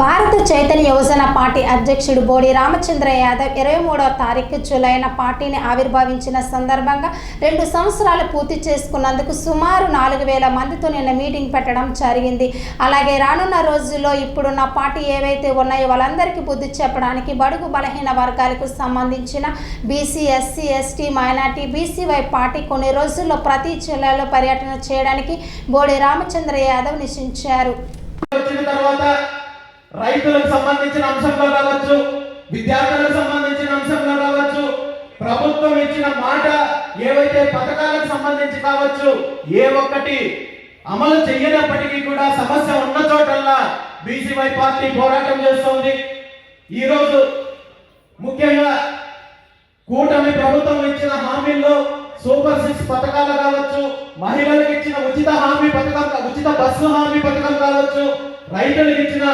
భారత చైతన్య యువజన పార్టీ అధ్యక్షుడు బోడి రామచంద్ర యాదవ్ ఇరవై మూడవ తారీఖు జూలైన పార్టీని ఆవిర్భావించిన సందర్భంగా రెండు సంవత్సరాలు పూర్తి చేసుకున్నందుకు సుమారు నాలుగు వేల మందితో నిన్న మీటింగ్ పెట్టడం జరిగింది. అలాగే రానున్న రోజుల్లో ఇప్పుడున్న పార్టీ ఏవైతే ఉన్నాయో వాళ్ళందరికీ బుద్ధి చెప్పడానికి బడుగు బలహీన వర్గాలకు సంబంధించిన BC SC ST minority BCY party కొన్ని రోజుల్లో ప్రతి జిల్లాలో పర్యటన చేయడానికి బోడి రామచంద్ర యాదవ్ నిశించారు తర్వాత రైతులకు సంబంధించిన అంశంలో కావచ్చు విద్యార్థులకు సంబంధించిన అంశంలో కావచ్చు ప్రభుత్వం ఇచ్చిన మాట ఏవైతే పథకాలకు సంబంధించి కావచ్చు ఏ ఒక్కటి అమలు చేయనప్పటికీ కూడా సమస్య ఉన్న చోటల్లా బీసీవై పార్టీ పోరాటం చేస్తోంది. ఈరోజు ముఖ్యంగా కూటమి ప్రభుత్వం ఇచ్చిన హామీల్లో సూపర్ సిక్స్ పథకాలు కావచ్చు మహిళలకు ఇచ్చిన ఉచిత హామీ పథకం ఉచిత బస్సు హామీ పథకం కావచ్చు రైతులకు ఇచ్చిన